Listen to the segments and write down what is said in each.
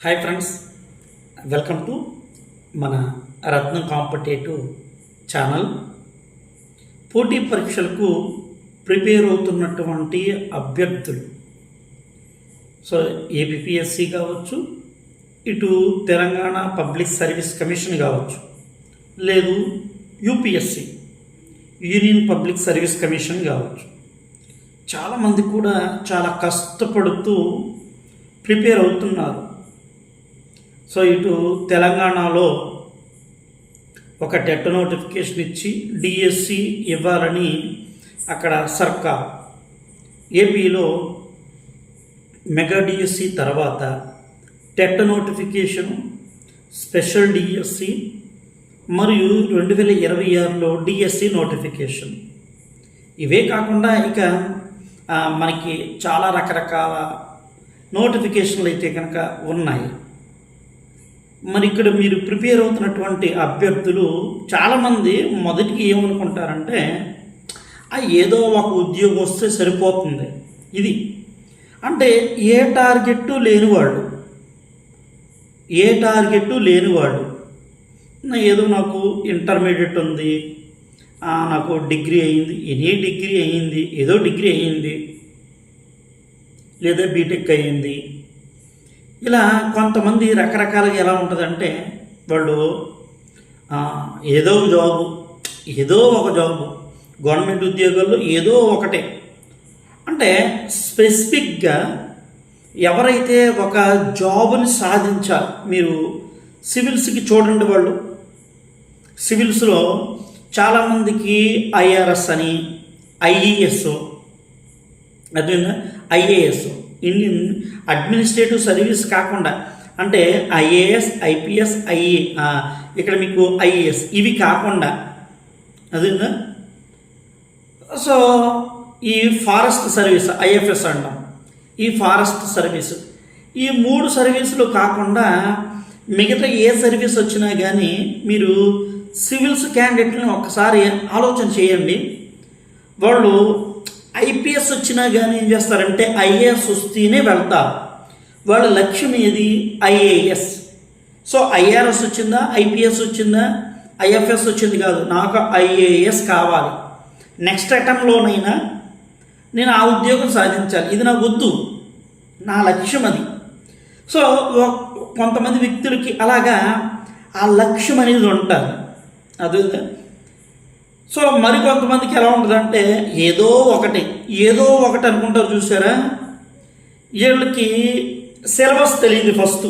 Hi friends welcome to మన రత్నం competitive channel పోటీ పరీక్షలకు ప్రిపేర్ అవుతున్నటువంటి అభ్యర్థులు. సో ఏబిపిఎస్సి కావచ్చు ఇటు తెలంగాణ పబ్లిక్ సర్వీస్ కమిషన్ కావచ్చు లేదు UPSC union public service commission కావచ్చు. చాలామంది కూడా చాలా కష్టపడుతూ ప్రిపేర్ అవుతున్నారు. సో ఇటు తెలంగాణలో ఒక టెట్ నోటిఫికేషన్ ఇచ్చి డిఎస్సి ఇవ్వాలని అక్కడ సర్కార్. ఏపీలో మెగా డిఎస్సి తర్వాత టెట్ నోటిఫికేషన్ స్పెషల్ డిఎస్సి మరియు రెండు వేల ఇరవై ఆరులో డిఎస్సి నోటిఫికేషన్. ఇవే కాకుండా ఇక మనకి చాలా రకరకాల నోటిఫికేషన్లు అయితే కనుక ఉన్నాయి. మరి ఇక్కడ మీరు ప్రిపేర్ అవుతున్నటువంటి అభ్యర్థులు చాలామంది మొదటికి ఏమనుకుంటారంటే ఆ ఏదో ఒక ఉద్యోగం వస్తే సరిపోతుంది. ఇది. అంటే ఏ టార్గెట్ లేనివాడు ఏ టార్గెట్ లేనివాడు నా ఏదో నాకు ఇంటర్మీడియట్ ఉంది. నాకు డిగ్రీ అయింది. ఎనీ డిగ్రీ అయ్యింది ఏదో డిగ్రీ అయ్యింది లేదా బీటెక్ అయ్యింది ఇలా కొంతమంది రకరకాలుగా ఎలా ఉంటుందంటే వాళ్ళు ఏదో జాబు ఏదో ఒక జాబు గవర్నమెంట్ ఉద్యోగాల్లో ఏదో ఒకటే. అంటే స్పెసిఫిక్గా ఎవరైతే ఒక జాబుని సాధించాలి మీరు సివిల్స్కి చూడండి వాళ్ళు. సివిల్స్లో చాలామందికి ఐఆర్ఎస్ అని ఐఈఎస్ అదేవిధంగా ఐఏఎస్. ఇండియన్ అడ్మినిస్ట్రేటివ్ సర్వీస్ కాకుండా అంటే ఐఏఎస్ ఐపీఎస్ ఐఏ ఇక్కడ మీకు ఐఏఎస్ ఇవి కాకుండా అదేవిధంగా సో ఈ ఫారెస్ట్ సర్వీస్ ఐఎఫ్ఎస్ అంటాం. ఈ ఫారెస్ట్ సర్వీస్. ఈ మూడు సర్వీసులు కాకుండా మిగతా ఏ సర్వీస్ వచ్చినా కానీ మీరు సివిల్స్ క్యాండిడేట్ని ఒకసారి ఆలోచన చేయండి. వాళ్ళు ఐపీఎస్ వచ్చినా కానీ ఏం చేస్తారంటే ఐఏఎస్ వస్తేనే వెళ్తారు వాళ్ళ లక్ష్యం ఏది? ఐఏఎస్. సో ఐఆర్ఎస్ వచ్చిందా? ఐపీఎస్ వచ్చిందా? ఐఎఫ్ఎస్ వచ్చింది కాదు. నాకు ఐఏఎస్ కావాలి. నెక్స్ట్ అటెంప్ట్లోనైనా నేను ఆ ఉద్యోగం సాధించాలి. ఇది నాకు వద్దు. నా లక్ష్యం అది. సో కొంతమంది వ్యక్తులకి అలాగా ఆ లక్ష్యం అనేది ఉంటారు అది సో మరికొంతమందికి ఎలా ఉంటుందంటే ఏదో ఒకటి ఏదో ఒకటి అనుకుంటారు చూసారా? వీళ్ళకి సిలబస్ తెలియదు ఫస్ట్.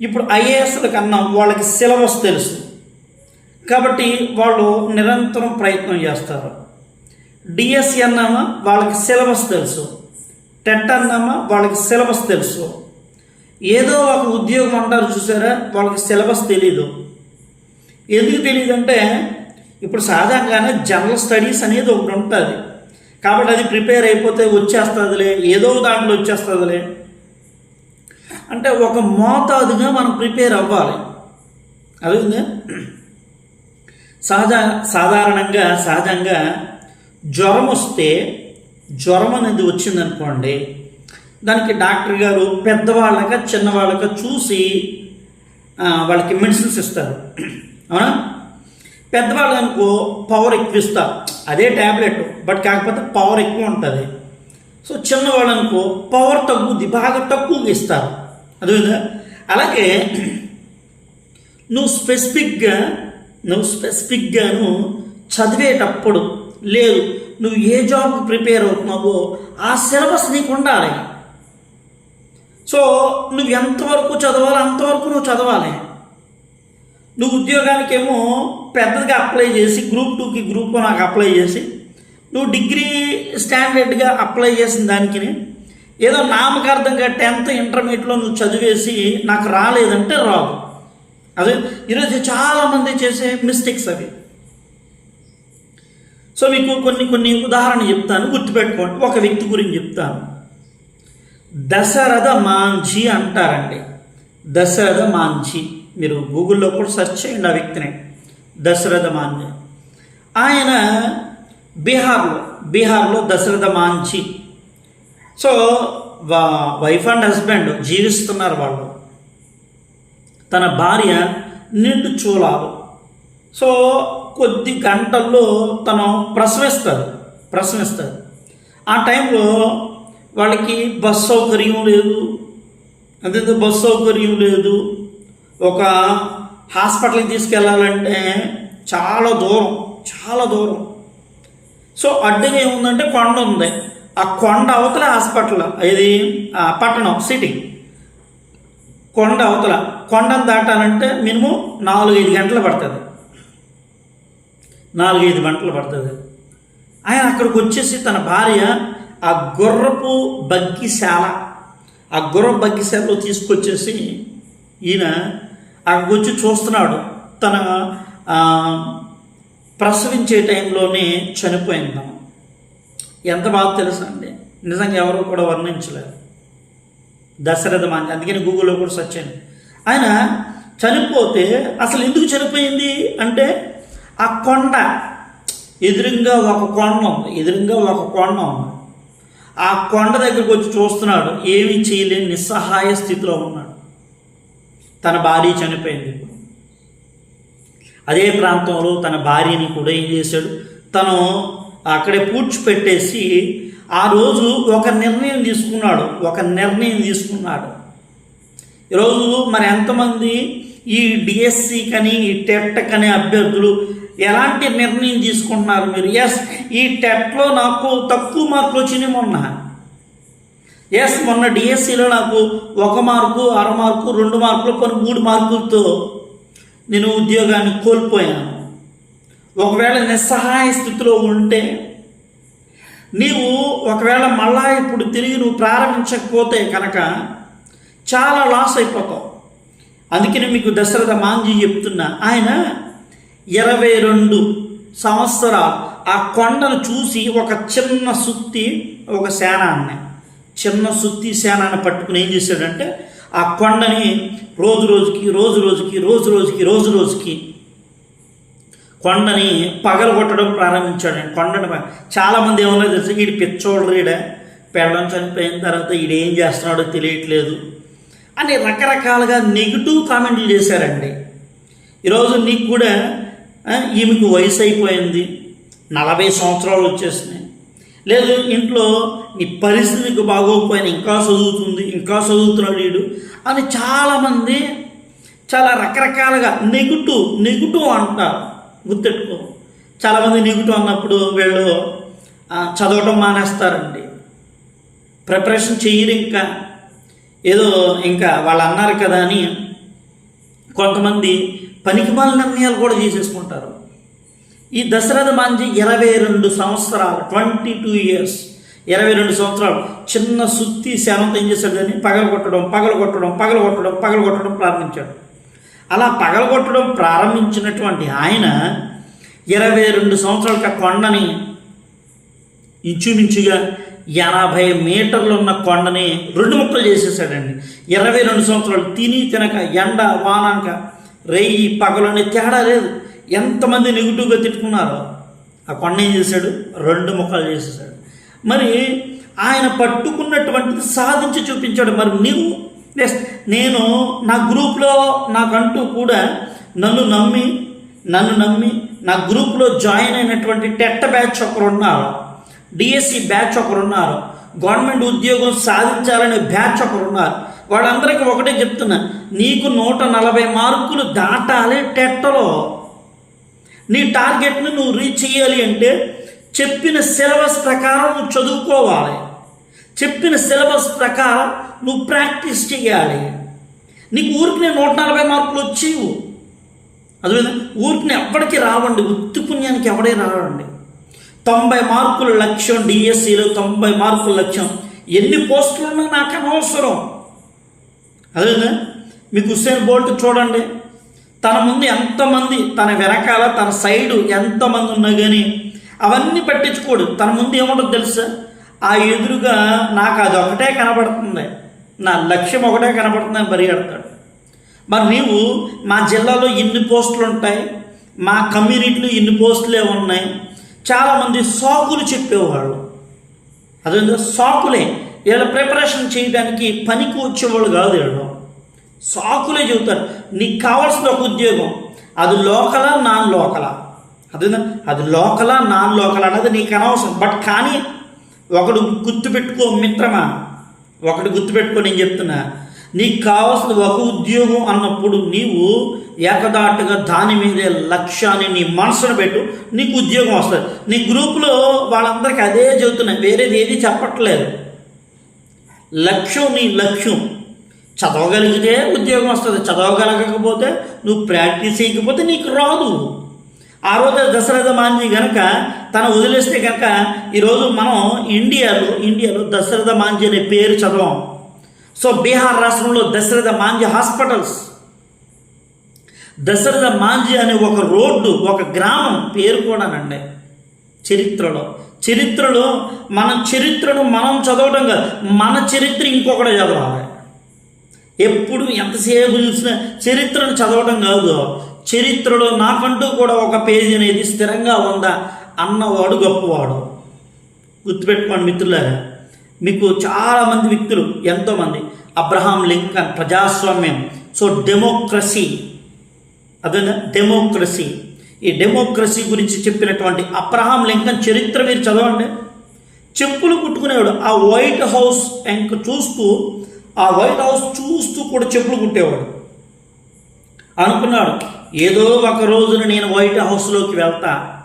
ఇప్పుడు ఐఏఎస్ల కన్నా వాళ్ళకి సిలబస్ తెలుసు. కాబట్టి వాళ్ళు నిరంతరం ప్రయత్నం చేస్తారు. డిఎస్సి అన్నామా వాళ్ళకి సిలబస్ తెలుసు. టెట్ అన్నామా వాళ్ళకి సిలబస్ తెలుసు. ఏదో ఒక ఉద్యోగం అంటారు చూసారా వాళ్ళకి సిలబస్ తెలీదు. ఎందుకు తెలియదంటే ఇప్పుడు సహజంగానే జనరల్ స్టడీస్ అనేది ఒకటి ఉంటుంది. కాబట్టి అది ప్రిపేర్ అయిపోతే వచ్చేస్తుందిలే ఏదో దాంట్లో వచ్చేస్తుందిలే. అంటే ఒక మోతాదుగా మనం ప్రిపేర్ అవ్వాలి. అదే సహజ సాధారణంగా సహజంగా జ్వరం వస్తే జ్వరం అనేది వచ్చిందనుకోండి దానికి డాక్టర్ గారు పెద్దవాళ్ళగా చిన్నవాళ్ళక చూసి వాళ్ళకి మెడిసిన్స్ ఇస్తారు. అవునా? పెద్దవాళ్ళు అనుకో పవర్ ఎక్కువ ఇస్తారు అదే ట్యాబ్లెట్ బట్ కాకపోతే పవర్ ఎక్కువ ఉంటుంది. సో చిన్నవాళ్ళు అనుకో పవర్ తగ్గుద్ది బాగా తక్కువగా ఇస్తారు. అదేవిధంగా అలాగే నువ్వు స్పెసిఫిక్గా నువ్వు స్పెసిఫిక్గాను చదివేటప్పుడు లేదు నువ్వు ఏ జాబ్కి ప్రిపేర్ అవుతున్నావో ఆ సిలబస్ నీకు ఉండాలి. సో నువ్వు ఎంతవరకు చదవాలో అంతవరకు నువ్వు చదవాలి. నువ్వు ఉద్యోగానికేమో పెద్దదిగా అప్లై చేసి గ్రూప్ టూకి గ్రూప్ నాకు అప్లై చేసి నువ్వు డిగ్రీ స్టాండర్డ్గా అప్లై చేసిన దానికి ఏదో నామకార్థంగా టెన్త్ ఇంటర్మీడియట్లో నువ్వు చదివేసి నాకు రాలేదంటే రాదు. అదే ఈరోజు చాలామంది చేసే మిస్టేక్స్ అవి. సో మీకు కొన్ని కొన్ని ఉదాహరణ చెప్తాను గుర్తుపెట్టుకోండి. ఒక వ్యక్తి గురించి చెప్తాను. దశరథ మాంఝీ అంటారండి. దశరథ మాంఝీ. మీరు గూగుల్లో కూడా సెర్చ్ చేయండి ఆ వ్యక్తిని. దశరథ మాంజీ ఆయన బీహార్లో బీహార్లో దశరథ మాంచి సో వైఫ్ అండ్ హస్బెండ్ జీవిస్తున్నారు వాళ్ళు. తన భార్య నిండు చూలాలు. సో కొద్ది గంటల్లో తను ప్రసవిస్తారు ప్రసవిస్తారు. ఆ టైంలో వాళ్ళకి బస్ సౌకర్యం లేదు. అదే బస్ సౌకర్యం లేదు. ఒక హాస్పిటల్కి తీసుకెళ్ళాలంటే చాలా దూరం చాలా దూరం. సో అడ్డుగా ఏముందంటే కొండ ఉంది. ఆ కొండ అవతల హాస్పిటల్ ఇది పట్టణం సిటీ. కొండ అవతల. కొండను దాటాలంటే మినిమం నాలుగైదు గంటలు పడుతుంది. నాలుగైదు గంటలు పడుతుంది. ఆయన అక్కడికి వచ్చేసి తన భార్య ఆ గుర్రపు బగ్గిశాల ఆ గుర్రపు బగ్గిశాలలో తీసుకొచ్చేసి ఈయన అక్కడికి వచ్చి చూస్తున్నాడు. తన ప్రసవించే టైంలోనే చనిపోయింది ఎంత బాగా తెలుసా అండి? నిజంగా ఎవరు కూడా వర్ణించలేరు. దశరథ మాంజ అందుకని గూగుల్లో కూడా సెర్చ్ అయింది ఆయన చనిపోతే అసలు ఎందుకు చనిపోయింది అంటే ఆ కొండ ఎదురుగా ఒక కొండ ఉంది ఎదురుగా ఒక కొండ ఉంది. ఆ కొండ దగ్గరికి వచ్చి చూస్తున్నాడు ఏమీ చేయలేని నిస్సహాయ స్థితిలో ఉన్నాడు. తన భార్య చనిపోయింది. అదే ప్రాంతంలో తన భార్యని కూడా ఏం చేశాడు? తను అక్కడే పూడ్చిపెట్టేసి ఆ రోజు ఒక నిర్ణయం తీసుకున్నాడు. ఒక నిర్ణయం తీసుకున్నాడు. ఈరోజు మరి ఎంతమంది ఈ డిఎస్సి కని ఈ టెట్ కని అభ్యర్థులు ఎలాంటి నిర్ణయం తీసుకుంటున్నారు మీరు? ఎస్ ఈ టెట్లో నాకు తక్కువ మార్కులు వచ్చినాయి మొన్న. ఎస్ మొన్న డిఎస్సిలో నాకు ఒక మార్కు అర మార్కు రెండు మార్కులు కొన్ని మూడు మార్కులతో నేను ఉద్యోగాన్ని కోల్పోయాను. ఒకవేళ నిస్సహాయ స్థితిలో ఉంటే నీవు ఒకవేళ మళ్ళా ఇప్పుడు తిరిగి నువ్వు ప్రారంభించకపోతే కనుక చాలా లాస్ అయిపోతావు. అందుకని మీకు దశరథ మాంజీ చెప్తున్నా. ఆయన ఇరవై రెండు సంవత్సరాలు ఆ కొండను చూసి ఒక చిన్న సుత్తి ఒక సేనాన్ని చిన్న సుత్తి సేనాన్ని పట్టుకుని ఏం చేశాడంటే ఆ కొండని రోజు రోజుకి రోజు రోజుకి రోజు రోజుకి రోజు రోజుకి కొండని పగలగొట్టడం ప్రారంభించాడు. కొండని చాలామంది ఏమన్నా తెలుసు? వీడి పిచ్చోళ్ళు ఈడ. పెళ్ళం చనిపోయిన తర్వాత ఈడు ఏం చేస్తున్నాడో తెలియట్లేదు అని రకరకాలుగా నెగిటివ్ కామెంట్లు చేశారండి. ఈరోజు నీకు కూడా ఈమెకు వయసు అయిపోయింది. నలభై సంవత్సరాలు వచ్చేసినాయి. లేదు ఇంట్లో నీ పరిస్థితికి బాగోకపోయినా ఇంకా చదువుతుంది ఇంకా చదువుతున్నాడు వీడు అని చాలామంది చాలా రకరకాలుగా నెగిటివ్ నెగిటివ్ అంటారు గుర్తెట్టుకో చాలామంది నెగిటివ్ అన్నప్పుడు వీళ్ళు చదవటం మానేస్తారండి. ప్రిపరేషన్ చేయరు ఇంకా. ఏదో ఇంకా వాళ్ళు అన్నారు కదా అని కొంతమంది పనికిమాల నిర్ణయాలు కూడా చేసేసుకుంటారు ఈ దశరథ మాంజీ ఇరవై రెండు సంవత్సరాలు ట్వంటీ టూ ఇయర్స్ ఇరవై రెండు సంవత్సరాలు. చిన్న సుత్తి శానంతో ఏం చేశాడు అని పగలగొట్టడం పగలగొట్టడం పగలగొట్టడం పగలగొట్టడం ప్రారంభించాడు. అలా పగలగొట్టడం ప్రారంభించినటువంటి ఆయన ఇరవై రెండు సంవత్సరాలకి ఆ కొండని ఇంచుమించుగా ఎనభై మీటర్లు ఉన్న కొండని రెండు ముక్కలు చేసేసాడండి. ఇరవై రెండు సంవత్సరాలు తిని తినక ఎండ వానాక రేయి పగలని తేడా లేదు. ఎంతమంది నెగిటివ్గా తిట్టుకున్నారో ఆ కొండ ఏం చేశాడు? రెండు ముఖాలు చేసేసాడు. మరి ఆయన పట్టుకున్నటువంటిది సాధించి చూపించాడు. మరి నీవు నేను నా గ్రూప్లో నాకంటూ కూడా నన్ను నమ్మి నన్ను నమ్మి నా గ్రూప్లో జాయిన్ అయినటువంటి టెట్ట బ్యాచ్ ఒకరు ఉన్నారు డిఎస్సి బ్యాచ్ ఒకరు ఉన్నారు గవర్నమెంట్ ఉద్యోగం సాధించాలనే బ్యాచ్ ఒకరు ఉన్నారు వాళ్ళందరికీ ఒకటే చెప్తున్నా నీకు నూట నలభై మార్కులు దాటాలి టెట్టలో నీ టార్గెట్ని నువ్వు రీచ్ చేయాలి అంటే చెప్పిన సిలబస్ ప్రకారం నువ్వు చదువుకోవాలి. చెప్పిన సిలబస్ ప్రకారం నువ్వు ప్రాక్టీస్ చేయాలి. నీకు ఊరికి నూట నలభై మార్కులు వచ్చేవు. అదేవిధంగా ఊరికి ఎప్పటికీ రావండి ఉత్తి పుణ్యానికి ఎవడే రావండి తొంభై మార్కుల లక్ష్యం డిఎస్సిలో తొంభై మార్కుల లక్ష్యం. ఎన్ని పోస్టులు ఉన్నా నాకు అనవసరం. అదే మీకు హుస్సేన్ బోల్ట్ చూడండి. తన ముందు ఎంతమంది తన వెనకాల తన సైడు ఎంతమంది ఉన్నా కానీ అవన్నీ పట్టించుకోడు. తన ముందు ఏముంటుంది తెలుసా? ఆ ఎదురుగా నాకు అది ఒకటే కనబడుతుంది. నా లక్ష్యం ఒకటే కనబడుతుంది అని పరిగెడతాడు. మరి నీవు మా జిల్లాలో ఇన్ని పోస్టులు ఉంటాయి మా కమ్యూనిటీలో ఇన్ని పోస్టులే ఉన్నాయి చాలామంది సాకులు చెప్పేవాళ్ళు. అదే సాకులే. వీళ్ళ ప్రిపరేషన్ చేయడానికి పనికి వచ్చేవాళ్ళు కాదు వీళ్ళు. సాకులే చెబుతారు. నీకు కావాల్సిన ఒక ఉద్యోగం. అది లోకలా నాన్ లోకలా? అది అది లోకలా నాన్ లోకలా అన్నది నీకు అనవసరం. బట్ కానీ ఒకడు గుర్తుపెట్టుకో మిత్రమా? ఒకటి గుర్తుపెట్టుకో నేను చెప్తున్నా. నీకు కావాల్సిన ఒక ఉద్యోగం అన్నప్పుడు నీవు ఏకదాటుగా దాని మీదే లక్ష్యాన్ని నీ మనసును పెట్టు నీకు ఉద్యోగం వస్తుంది. నీ గ్రూపులో వాళ్ళందరికీ అదే చెబుతున్నాయి వేరేది ఏది చెప్పట్లేదు. లక్ష్యం నీ లక్ష్యం. చదవగలిగితే ఉద్యోగం వస్తుంది చదవగలగకపోతే నువ్వు ప్రాక్టీస్ చేయకపోతే నీకు రాదు. ఆ రోజు దశరథ మాంజీ గనక తను వదిలేస్తే కనుక ఈరోజు మనం ఇండియాలో ఇండియాలో దశరథ మాంజీ అనే పేరు చదవం. సో బీహార్ రాష్ట్రంలో దశరథ మాంజీ హాస్పిటల్స్. దశరథ మాంజీ అనే ఒక రోడ్డు ఒక గ్రామం పేరు కూడానండి చరిత్రలో. చరిత్రలో మన చరిత్రను మనం చదవటం కాదు మన చరిత్ర ఇంకొకటి చదవాలి. ఎప్పుడు ఎంతసేపు చూసినా చరిత్రను చదవడం కాదు. చరిత్రలో నాకంటూ కూడా ఒక పేజీ అనేది స్థిరంగా ఉందా అన్నవాడు గొప్పవాడు. గుర్తుపెట్టుకోండి మిత్రులారా మీకు చాలామంది వ్యక్తులు ఎంతోమంది. అబ్రహాం లింకన్ ప్రజాస్వామ్యం. So democracy. అదే డెమోక్రసీ. ఈ డెమోక్రసీ గురించి చెప్పినటువంటి అబ్రహాం లింకన్ చరిత్ర మీరు చదవండి. చెప్పులు కుట్టుకునేవాడు. ఆ వైట్ హౌస్ ఎంక చూస్తూ ఆ వైట్ హౌస్ చూస్తూ కూడా చెప్పులు కుట్టేవాడు. అనుకున్నాడు ఏదో ఒక రోజున నేను వైట్ హౌస్లోకి వెళ్తా.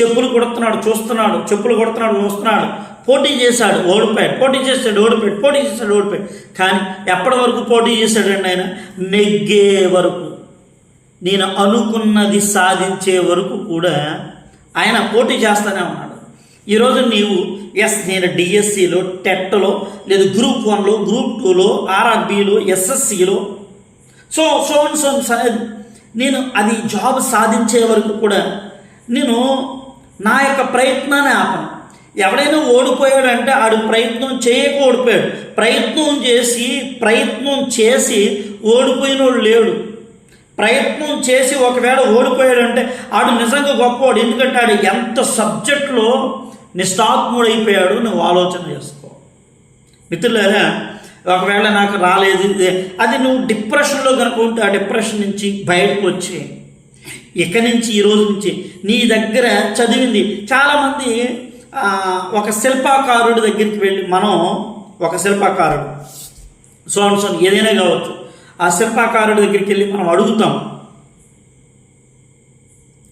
చెప్పులు కొడుతున్నాడు చూస్తున్నాడు చెప్పులు కొడుతున్నాడు చూస్తున్నాడు పోటీ చేశాడు ఓడిపోయాడు. పోటీ చేశాడు ఓడిపోయాడు. పోటీ చేశాడు ఓడిపోయాడు. కానీ ఎప్పటి వరకు పోటీ చేశాడండి ఆయన? నెగ్గే వరకు. నేను అనుకున్నది సాధించే వరకు కూడా ఆయన పోటీ చేస్తూనే ఉన్నాడు. ఈరోజు నీవు ఎస్ నేను డిఎస్సిలో టెట్లో లేదు గ్రూప్ వన్లో గ్రూప్ టూలో ఆర్ఆర్బిలో ఎస్ఎస్సిలో. సో సో సో నేను అది జాబ్ సాధించే వరకు కూడా నేను నా యొక్క ప్రయత్నాన్ని ఆపను. ఎవడైనా ఓడిపోయాడంటే ఆడు ప్రయత్నం చేయక ఓడిపోయాడు. ప్రయత్నం చేసి ప్రయత్నం చేసి ఓడిపోయినోడు లేడు. ప్రయత్నం చేసి ఒకవేళ ఓడిపోయాడంటే ఆడు నిజంగా గొప్పవాడు. ఎందుకంటే ఆడు ఎంత సబ్జెక్టులో నిష్ఠాత్ముడైపోయాడు నువ్వు ఆలోచన చేసుకో. మిత్రులారా ఒకవేళ నాకు రాలేదు అది నువ్వు డిప్రెషన్లో కనుక ఉంటే ఆ డిప్రెషన్ నుంచి బయటకు వచ్చి ఇక నుంచి ఈ రోజు నుంచి నీ దగ్గర చదివింది. చాలామంది ఒక శిల్పాకారుడి దగ్గరికి వెళ్ళి మనం ఒక శిల్పాకారుడు సోన్సోన్ సోన్ ఏదైనా కావచ్చు ఆ శిల్పాకారుడి దగ్గరికి వెళ్ళి మనం అడుగుతాం.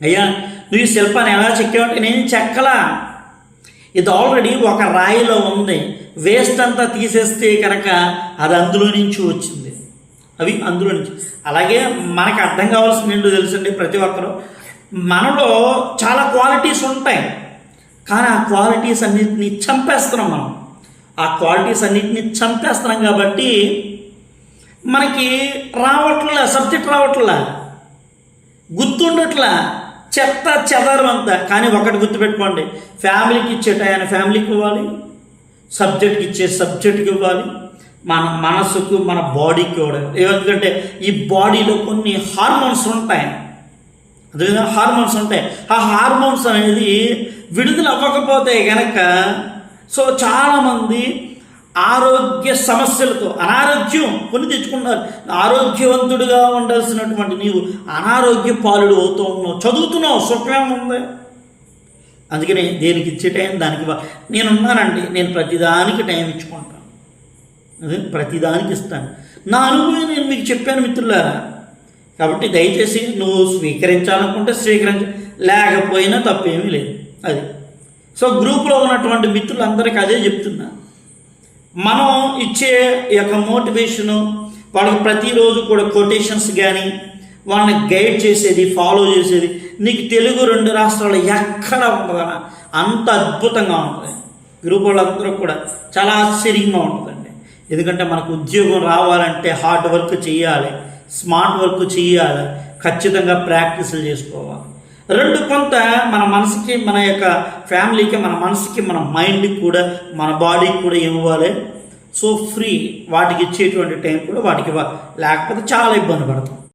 అయ్యా నువ్వు ఈ శిల్పాన్ని ఎలా చెక్కావంటే నేను చెక్కలా. ఇది ఆల్రెడీ ఒక రాయిలో ఉంది. వేస్ట్ అంతా తీసేస్తే కనుక అది అందులో నుంచి వచ్చింది. అవి అందులో నుంచి. అలాగే మనకు అర్థం కావాల్సింది ఏంటో తెలుసండి ప్రతి ఒక్కరూ? మనలో చాలా క్వాలిటీస్ ఉంటాయి. కానీ ఆ క్వాలిటీస్ అన్నిటిని చంపేస్తున్నాం మనం. ఆ క్వాలిటీస్ అన్నిటిని చంపేస్తున్నాం కాబట్టి మనకి రావట్లే సబ్జెక్ట్ రావట్లే గుర్తుండట్లే చెత్త చెదరం అంతా కానీ ఒకటి గుర్తుపెట్టుకోండి. ఫ్యామిలీకి ఇచ్చే టైం ఫ్యామిలీకి ఇవ్వాలి. సబ్జెక్ట్కి ఇచ్చే సబ్జెక్ట్కి ఇవ్వాలి. మన మనసుకు మన బాడీకి ఇవ్వడం ఎందుకంటే ఈ బాడీలో కొన్ని హార్మోన్స్ ఉంటాయి. అదే హార్మోన్స్ ఉంటాయి. ఆ హార్మోన్స్ అనేది విడుదల అవ్వకపోతే కనుక సో చాలామంది ఆరోగ్య సమస్యలతో అనారోగ్యం కొని తెచ్చుకున్నారు ఆరోగ్యవంతుడిగా ఉండాల్సినటువంటి నీవు అనారోగ్య పాలుడు అవుతూ ఉన్నావు. చదువుతున్నావు సుఖమేం ఉంది. అందుకని దేనికి ఇచ్చే టైం దానికి నేను నేనున్నానండి నేను ప్రతిదానికి టైం ఇచ్చుకుంటాను. అదే ప్రతిదానికి ఇస్తాను. నా అనుభవం నేను మీకు చెప్పాను మిత్రులారా. కాబట్టి దయచేసి నువ్వు స్వీకరించాలనుకుంటే స్వీకరించ. లేకపోయినా తప్పేమీ లేదు. అది. సో గ్రూప్లో ఉన్నటువంటి మిత్రులందరికీ అదే చెప్తున్నాను మనం ఇచ్చే ఈ యొక్క మోటివేషను వాళ్ళకి ప్రతిరోజు కూడా కొటేషన్స్ కానీ వాళ్ళని గైడ్ చేసేది ఫాలో చేసేది నీకు తెలుగు రెండు రాష్ట్రాలు ఎక్కడ ఉంటుందన్న అంత అద్భుతంగా ఉంటుంది. గ్రూప్ వాళ్ళందరూ కూడా చాలా ఆశ్చర్యంగా ఉంటుందండి. ఎందుకంటే మనకు ఉద్యోగం రావాలంటే హార్డ్ వర్క్ చేయాలి స్మార్ట్ వర్క్ చేయాలి ఖచ్చితంగా ప్రాక్టీసులు చేసుకోవాలి. రెండు కొంత మన మనసుకి మన యొక్క ఫ్యామిలీకి మన మనసుకి మన మైండ్కి కూడా మన బాడీకి కూడా ఇవ్వాలి సో ఫ్రీ. వాటికి ఇచ్చేటువంటి టైం కూడా వాటికి ఇవ్వాలి. లేకపోతే చాలా ఇబ్బంది పడతాం.